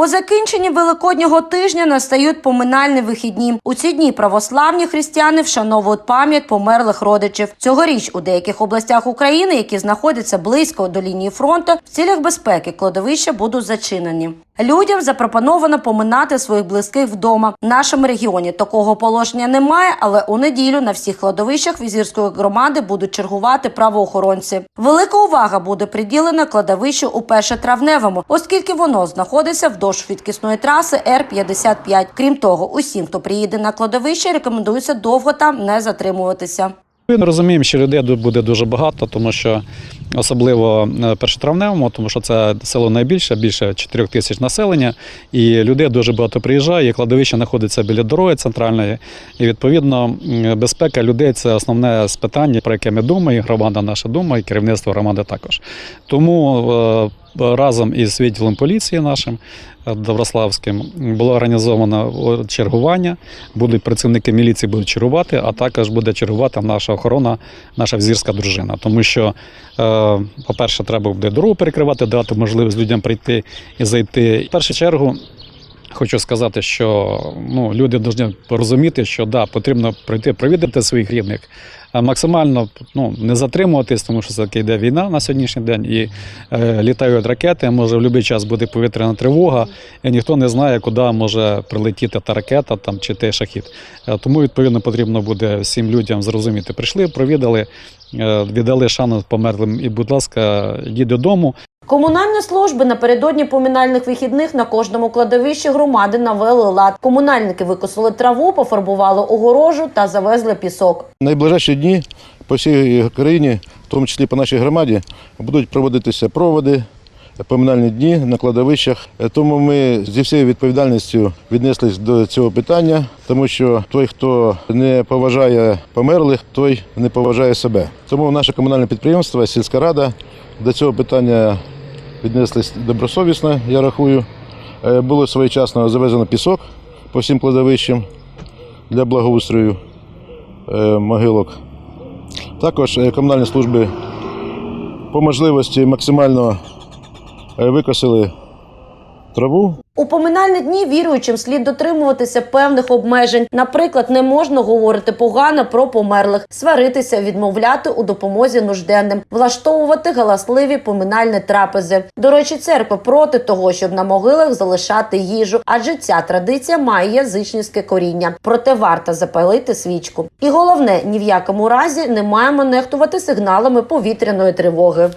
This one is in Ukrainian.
По закінченні великоднього тижня настають поминальні вихідні. У ці дні православні християни вшановують пам'ять померлих родичів. Цьогоріч у деяких областях України, які знаходяться близько до лінії фронту, в цілях безпеки кладовища будуть зачинені. Людям запропоновано поминати своїх близьких вдома. В нашому регіоні такого положення немає, але у неділю на всіх кладовищах візірської громади будуть чергувати правоохоронці. Велика увага буде приділена кладовищу у першотравневому, оскільки воно знаходиться вдовж швидкісної траси Р-55. Крім того, усім, хто приїде на кладовище, рекомендується довго там не затримуватися. Ми розуміємо, що людей буде дуже багато, тому що особливо е, першотравневому, тому що це село найбільше, більше 4 тисяч населення, і людей дуже багато приїжджає. і Кладовище знаходиться біля дороги центральної. І відповідно безпека людей це основне питання, про яке ми думаємо, громада наша думає, керівництво громади також. Тому е, разом із відділом поліції нашим е, Доброславським було організовано чергування. Будуть працівники міліції будуть чергувати, а також буде чергувати наша охорона, наша взірська дружина. Тому що, е, по-перше, треба буде дорогу перекривати, дати можливість людям прийти і зайти. В першу чергу. Хочу сказати, що ну, люди повинні порозуміти, що да, потрібно прийти провідати своїх рідних, а максимально ну, не затримуватись, тому що це йде війна на сьогоднішній день, і е, літають ракети, може в будь-який час буде повітряна тривога, і ніхто не знає, куди може прилетіти та ракета там, чи той шахід. Е, тому, відповідно, потрібно буде всім людям зрозуміти. Прийшли, провідали, е, віддали шану померлим і, будь ласка, йдіть додому. Комунальні служби напередодні поминальних вихідних на кожному кладовищі громади навели лад. Комунальники викосили траву, пофарбували огорожу та завезли пісок. Найближчі дні по всій країні, в тому числі по нашій громаді, будуть проводитися проводи, поминальні дні на кладовищах. Тому ми зі всією відповідальністю віднеслись до цього питання, тому що той, хто не поважає померлих, той не поважає себе. Тому наше комунальне підприємство, сільська рада до цього питання віднеслись добросовісно, я рахую. Е, Було своєчасно завезено пісок по всім кладовищам для благоустрою е, могилок. Також е, комунальні служби по можливості максимально викосили траву. У поминальні дні віруючим слід дотримуватися певних обмежень. Наприклад, не можна говорити погано про померлих, сваритися, відмовляти у допомозі нужденним, влаштовувати галасливі поминальні трапези. До речі, церква проти того, щоб на могилах залишати їжу, адже ця традиція має язичницьке коріння. Проте варто запалити свічку. І головне, ні в якому разі не маємо нехтувати сигналами повітряної тривоги.